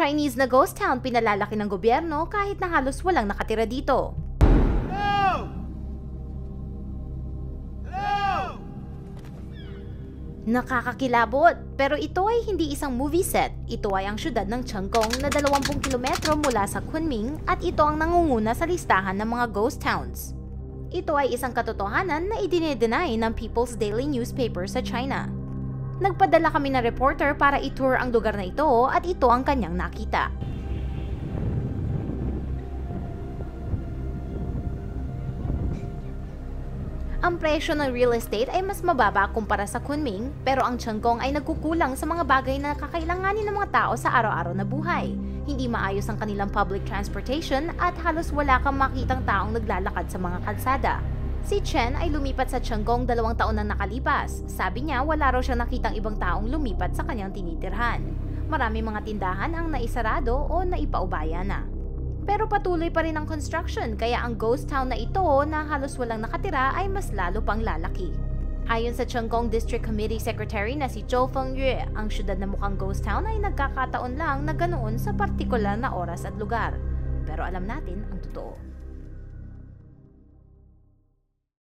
Chinese na ghost town pinalalaki ng gobyerno kahit na halos walang nakatira dito. Nakakakilabot, pero ito ay hindi isang movie set. Ito ay ang syudad ng Changkong na 20 kilometro mula sa Kunming at ito ang nangunguna sa listahan ng mga ghost towns. Ito ay isang katotohanan na idinedeny ng People's Daily Newspaper sa China. Nagpadala kami ng reporter para i-tour ang lugar na ito at ito ang kanyang nakita. Ang presyo ng real estate ay mas mababa kumpara sa Kunming, pero ang Changkong ay nagkukulang sa mga bagay na kakailanganin ng mga tao sa araw-araw na buhay. Hindi maayos ang kanilang public transportation at halos wala kang makitang taong naglalakad sa mga kalsada. Si Chen ay lumipat sa Changkong dalawang taon na nakalipas. Sabi niya wala raw siyang nakitang ibang taong lumipat sa kanyang tinitirhan. Marami mga tindahan ang naisarado o naipaubaya na. Pero patuloy pa rin ang construction kaya ang ghost town na ito na halos walang nakatira ay mas lalo pang lalaki. Ayon sa Changkong District Committee Secretary na si Zhou Fengyue, ang syudad na mukhang ghost town ay nagkakataon lang na ganoon sa partikular na oras at lugar. Pero alam natin ang totoo.